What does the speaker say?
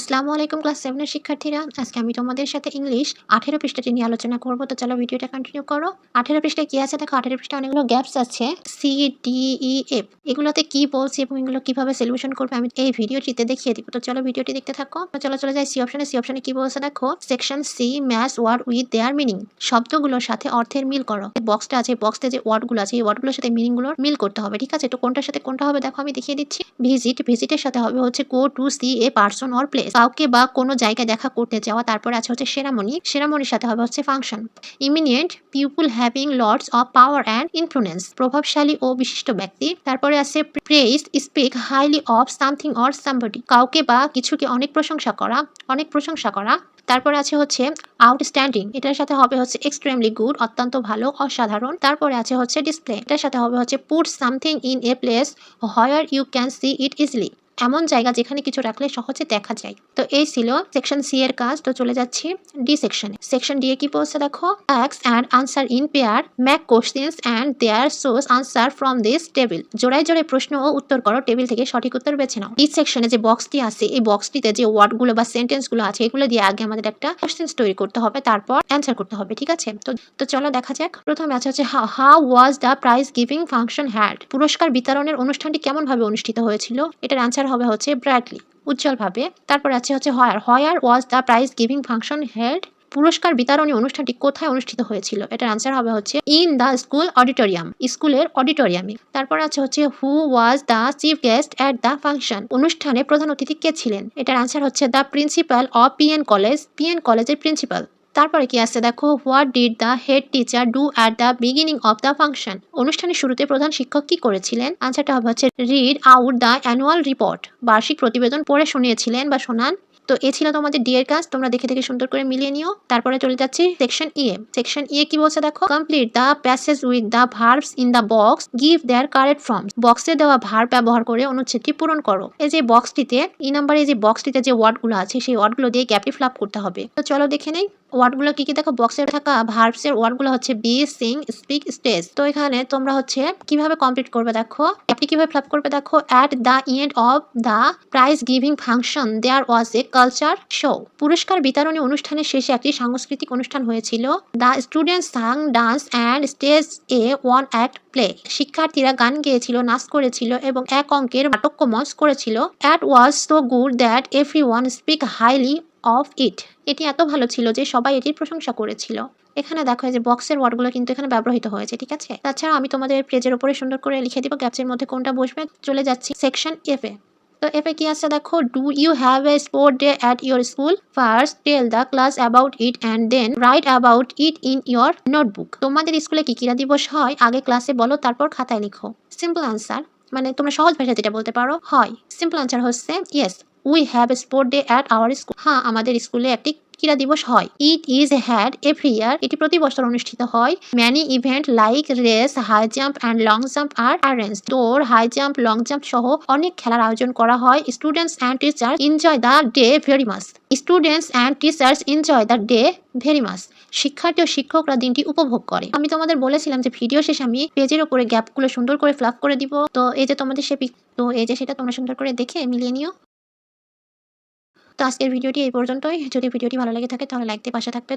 আসসালামু আলাইকুম ক্লাস সেভেনের শিক্ষার্থীরা। আজকে আমি তোমাদের সাথে ইংলিশ আঠেরো পৃষ্ঠাটি নিয়ে আলোচনা করব। তো চলো ভিডিওটা কন্টিনিউ করো। আঠেরো পৃষ্ঠায় কি আছে? দেখো, আঠেরো পৃষ্ঠায় অনেকগুলো গ্যাপস আছে। সি ডি ই এফ এগুলোতে কি বলছি এবং এগুলো কীভাবে সলিউশন করবে আমি এই ভিডিওটিতে দেখিয়ে দিব। তো চলো ভিডিওটি দেখতে থাকো। চলো, চলে যাই সি অপশনে সি অপশনে কি বলছে? দেখো section C match word with their meaning শব্দগুলোর সাথে অর্থের মিল করো। বক্সটা আছে বক্সতে যে ওয়ার্ডগুলো আছে, এই ওয়ার্ডগুলোর সাথে মিনিংগুলোর মিল করতে হবে, ঠিক আছে? তো কোনটার সাথে কোনটা হবে? দেখো, আমি দেখিয়ে দিচ্ছি। ভিজিট ভিজিটের সাথে হবে হচ্ছে go to see a person or place কাউকে বা কোনো জায়গায় দেখা করতে যাওয়া, তারপরে আছে হচ্ছে সেরামনি সেরামনির সাথে হবে হচ্ছে function eminent people having lords of power and influence প্রভাবশালী ও বিশিষ্ট ব্যক্তি, তারপরে আছে praise speak highly of something or somebody কাউকে বা কিছুকে অনেক প্রশংসা করা, অনেক প্রশংসা করা। তারপরে আছে হচ্ছে আউটস্ট্যান্ডিং এটার সাথে হবে হচ্ছে এক্সট্রিমলি গুড অত্যন্ত ভালো, অসাধারণ। তারপরে আছে হচ্ছে ডিসপ্লে এটার সাথে হবে হচ্ছে put something in a place where you can see it easily এমন জায়গা যেখানে কিছু রাখলে সহজে দেখা যায়। তো এই ছিল সেকশন সি এর কাজ। তো চলে যাচ্ছি ডি সেকশনে সেকশন ডি এ কি বলছে দেখো? অ্যাক্স and answer in pair make questions and their source answer from this table জোড়ায় জোড়ায় প্রশ্ন ও উত্তর করো টেবিল থেকে সঠিক উত্তর বেছে নাও। ডি সেকশনে যে বক্সটি আছে, এই বক্সটিতে যে ওয়ার্ডগুলো বা সেন্টেন্সগুলো আছে, এগুলো দিয়ে আগে আমাদের একটা কোশ্চেন্স তৈরি করতে হবে, তারপর অ্যান্সার করতে হবে, ঠিক আছে? তো তো চলো দেখা যাক। প্রথমে আছে হচ্ছে how was the prize giving function had পুরস্কার বিতরণের অনুষ্ঠানটি কেমন ভাবে অনুষ্ঠিত হয়েছিল? এটার অ্যান্সার হবে হচ্ছে ব্রাইটলি উজ্জ্বলভাবে। তারপর আছে হচ্ছে where. Where was the prize giving function held পুরস্কার বিতরণী অনুষ্ঠানটি কোথায় অনুষ্ঠিত হয়েছিল? এটার আনসার হবে হচ্ছে ইন দ্য স্কুল অডিটোরিয়াম। স্কুলের অডিটোরিয়ামে। তারপর আছে হচ্ছে who was the chief guest at the function. অনুষ্ঠানে প্রধান অতিথি কে ছিলেন? এটার আনসার হচ্ছে the principal of PN college. PN কলেজের প্রিন্সিপাল। তারপরে কি আছে? দেখো what did the head teacher do at the beginning of the function অনুষ্ঠানের শুরুতে প্রধান শিক্ষক কি করেছিলেন? আনসারটা হবে হচ্ছে read out the annual report বার্ষিক প্রতিবেদন পড়ে শুনিয়েছিলেন বা শোনান। তো এ ছিল তোমাদের ডি এর কাজ। তোমরা দেখে দেখে সুন্দর করে মিলিয়ে নিও। তারপরে চলে যাচ্ছি সেকশন ই এ। সেকশন ই কি বলছে দেখো? Complete the passage with the verbs in the box give their correct form বক্সে দেওয়া ভার ব্যবহার করে অনুচ্ছেদটি পূরণ করো। এই যে বক্সটিতে ই নাম্বারে যে বক্সটিতে যে ওয়ার্ডগুলো আছে, সেই ওয়ার্ডগুলো দিয়ে গ্যাপটি ফিল করতে হবে। তো চলো দেখে নেই। ওয়ার্ডগুলো কি কি? দেখো বক্সে থাকা ভার্বসের ওয়ার্ডগুলো হচ্ছে বি সিং স্পিক স্টেজ তো এখানে তোমরা হচ্ছে কীভাবে কমপ্লিট করবে দেখো? আপনি কীভাবে ফিল করবে দেখো? At the end of the prize giving function there was a culture show পুরস্কার বিতরণী অনুষ্ঠানের শেষে একটি সাংস্কৃতিক অনুষ্ঠান হয়েছিল। The student sang dance and stage a one act play শিক্ষার্থীরা গান গেয়েছিল, নাচ করেছিল এবং এক অঙ্কের নাটক্য মঞ্চ করেছিল। At was so good that everyone speak highly of it. এটি এত ভালো ছিল যে সবাই এটির প্রশংসা করেছিল। এখানে দেখো যে বক্সের ওয়ার্ডগুলো কিন্তু এখানে ব্যবহৃত হয়েছে, ঠিক আছে? তাছাড়া আমি তোমাদের পেজের উপরে সুন্দর করে লিখে দিব গ্যাপসের মধ্যে কোনটা বসবে। চলে যাচ্ছি সেকশন এফ এ। তো এফে কি আছে দেখো? Do you have a sport day at your school first tell the class about it and then write about it in your notebook তোমাদের স্কুলে কি ক্রীড়া দিবস হয়? আগে ক্লাসে বলো, তারপর খাতায় লিখো। সিম্পল আনসার মানে তোমরা সহজ ভাষায় যেটা বলতে পারো, হয়। সিম্পল আনসার হচ্ছে yes we have sport day at our school হ্যাঁ আমাদের স্কুলে একটি ক্রীড়া দিবস হয়। It is had every year এটি প্রতি বছর অনুষ্ঠিত হয়। Many event like race high jump and long jump R arrange দৌড় হাই জাম্প লং জাম্প সহ অনেক খেলার আয়োজন করা হয়। Students and teacher enjoy the day very much students and teachers enjoy the day very much শিক্ষার্থী ও শিক্ষকরা দিনটি উপভোগ করে। আমি তোমাদের বলেছিলাম যে ভিডিও শেষে আমি পেজের উপরে গ্যাপগুলো সুন্দর করে ফ্লাপ করে দিব। তো এই যে তোমাদের সে তো এই যে সেটা তোমরা সুন্দর করে দেখে মিলিয়ে নিও। তো আজকের ভিডিওটি এই পর্যন্তই। যদি ভিডিওটি ভালো লেগে থাকে তাহলে লাইক দিয়ে পাশে থাকবে